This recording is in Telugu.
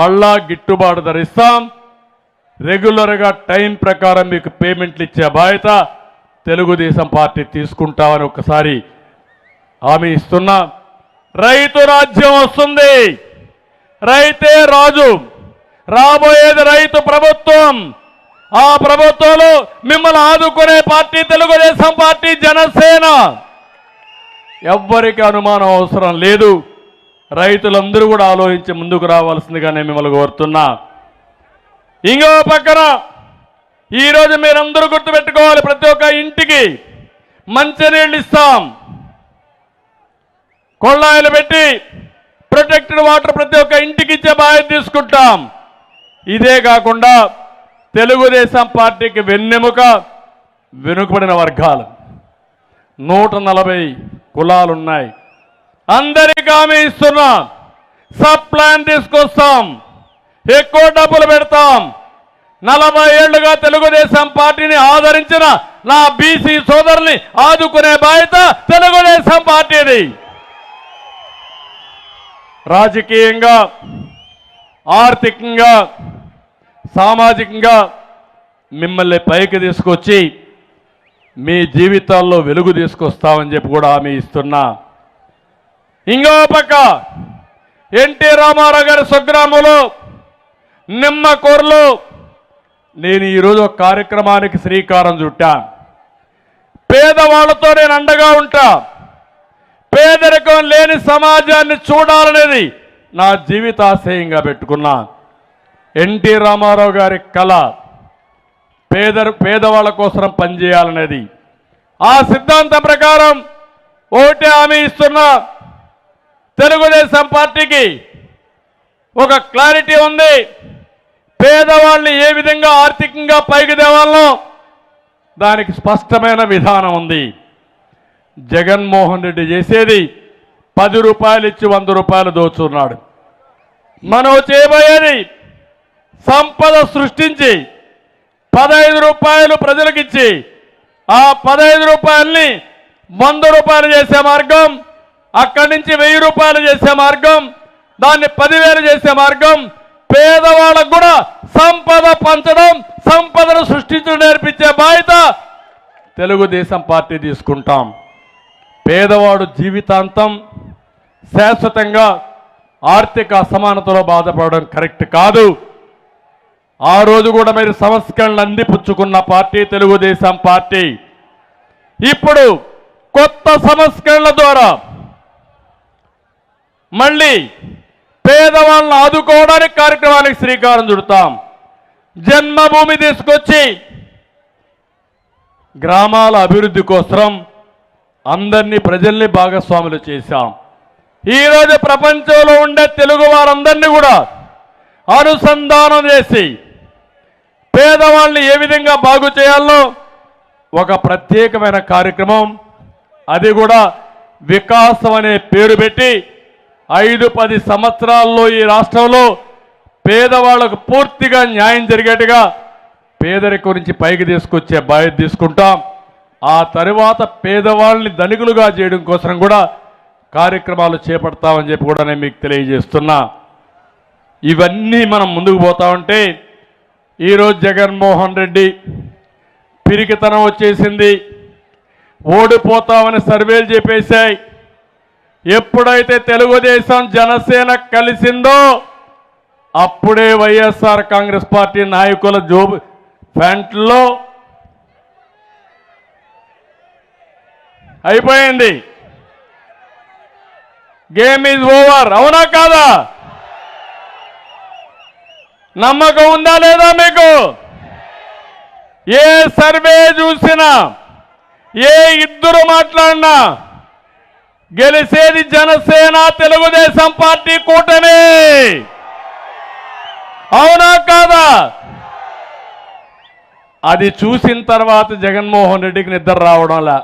మళ్ళా గిట్టుబాటు ధర ఇస్తాం. రెగ్యులర్గా టైం ప్రకారం మీకు పేమెంట్లు ఇచ్చే బాధ్యత తెలుగుదేశం పార్టీ తీసుకుంటామని ఒకసారి హామీ ఇస్తున్నా. రైతు రాజ్యం వస్తుంది. రైతే రాజు. రాబోయేది రైతు ప్రభుత్వం. ఆ ప్రభుత్వంలో మిమ్మల్ని ఆదుకునే పార్టీ తెలుగుదేశం పార్టీ జనసేన. ఎవ్వరికి అనుమానం అవసరం లేదు. రైతులందరూ కూడా ఆలోచించి ముందుకు రావాల్సిందిగా నేను మిమ్మల్ని కోరుతున్నా. ఇంకో పక్కన ఈరోజు మీరందరూ గుర్తుపెట్టుకోవాలి ప్రతి ఒక్క ఇంటికి మంచినీళ్ళు ఇస్తాం. కొళ్ళాయిలు పెట్టి ప్రొటెక్టెడ్ వాటర్ ప్రతి ఒక్క ఇంటికి ఇచ్చే బాధ్యత తీసుకుంటాం. ఇదే కాకుండా తెలుగుదేశం పార్టీకి వెన్నెముక వెనుకబడిన వర్గాలు. నూట నలభై కులాలున్నాయి. అందరికీ హామీ ఇస్తున్నాం. సబ్ ప్లాన్ తీసుకొస్తాం. ఎక్కువ డబ్బులు పెడతాం. నలభై ఏళ్ళుగా తెలుగుదేశం పార్టీని ఆదరించిన నా బీసీ సోదరుని ఆదుకునే బాధ్యత తెలుగుదేశం పార్టీది. రాజకీయంగా ఆర్థికంగా సామాజికంగా మిమ్మల్ని పైకి తీసుకొచ్చి మీ జీవితాల్లో వెలుగు తీసుకొస్తామని చెప్పి కూడా హామీ ఇస్తున్నా. ఇంకో పక్క ఎన్టీ రామారావు గారి స్వగ్రామంలో నిమ్మకూరులో నేను ఈరోజు ఒక కార్యక్రమానికి శ్రీకారం చుట్టా. పేదవాళ్ళతో నేను అండగా ఉంటా. పేదరికం లేని సమాజాన్ని చూడాలనేది నా జీవితాశయంగా పెట్టుకున్నా. ఎన్టీ రామారావు గారి కళ పేద పేదవాళ్ళ కోసం పనిచేయాలనేది. ఆ సిద్ధాంతం ప్రకారం ఓటే హామీ ఇస్తున్నా. తెలుగుదేశం పార్టీకి ఒక క్లారిటీ ఉంది. పేదవాళ్ళు ఏ విధంగా ఆర్థికంగా పైకి తేవాలో దానికి స్పష్టమైన విధానం ఉంది. జగన్మోహన్ రెడ్డి చేసేది పది రూపాయలు ఇచ్చి వంద రూపాయలు దోచున్నాడు. మనం చేయబోయేది సంపద సృష్టించి పదహైదు రూపాయలు ప్రజలకిచ్చి ఆ పదహైదు రూపాయల్ని వంద రూపాయలు చేసే మార్గం అక్కడి నుంచి వెయ్యి రూపాయలు చేసే మార్గం దాన్ని పదివేలు చేసే మార్గం పేదవాళ్ళకు కూడా సంపద పంచడం సంపదను సృష్టించడం నేర్పించే బాధ్యత తెలుగుదేశం పార్టీ తీసుకుంటాం. పేదవాడు జీవితాంతం శాశ్వతంగా ఆర్థిక అసమానతలో బాధపడడం కరెక్ట్ కాదు. ఆ రోజు కూడా మీరు సంస్కరణలు అందిపుచ్చుకున్న పార్టీ తెలుగుదేశం పార్టీ. ఇప్పుడు కొత్త సంస్కరణల ద్వారా మళ్ళీ పేదవాళ్ళని ఆదుకోవడానికి కార్యక్రమానికి శ్రీకారం చుడతాం. జన్మభూమి తీసుకొచ్చి గ్రామాల అభివృద్ధి కోసం అందరినీ ప్రజల్ని భాగస్వాములు చేశాం. ఈరోజు ప్రపంచంలో ఉండే తెలుగు వారందరినీ కూడా అనుసంధానం చేసి పేదవాళ్ళని ఏ విధంగా బాగు చేయాలో ఒక ప్రత్యేకమైన కార్యక్రమం. అది కూడా వికాసం అనే పేరు పెట్టి ఐదు పది సంవత్సరాల్లో ఈ రాష్ట్రంలో పేదవాళ్ళకు పూర్తిగా న్యాయం జరిగేట్టుగా పేదరికం నుంచి పైకి తీసుకొచ్చే బాధ్యత తీసుకుంటాం. ఆ తరువాత పేదవాళ్ళని ధనికులుగా చేయడం కోసం కూడా కార్యక్రమాలు చేపడతామని చెప్పి కూడా నేను మీకు తెలియజేస్తున్నా. ఇవన్నీ మనం ముందుకు పోతా ఉంటే ఈరోజు జగన్మోహన్ రెడ్డి పిరికితనం వచ్చేసింది. ఓడిపోతామని సర్వేలు చెప్పేశాయి. ఎప్పుడైతే తెలుగుదేశం జనసేన కలిసిందో అప్పుడే వైఎస్ఆర్ కాంగ్రెస్ పార్టీ నాయకుల జోబు ఫ్యాంట్లో అయిపోయింది. గేమ్ ఈజ్ ఓవర్ అవునా కాదా? నమ్మకం ఉందా లేదా మీకు? ఏ సర్వే చూసినా ఏ ఇద్దరు మాట్లాడినా గెలిసేది జనసేన తెలుగుదేశం పార్టీ కూటమి. అవునా కాదా? అది చూసిన తర్వాత జగన్మోహన్ రెడ్డికి నిద్ర రావడంలా.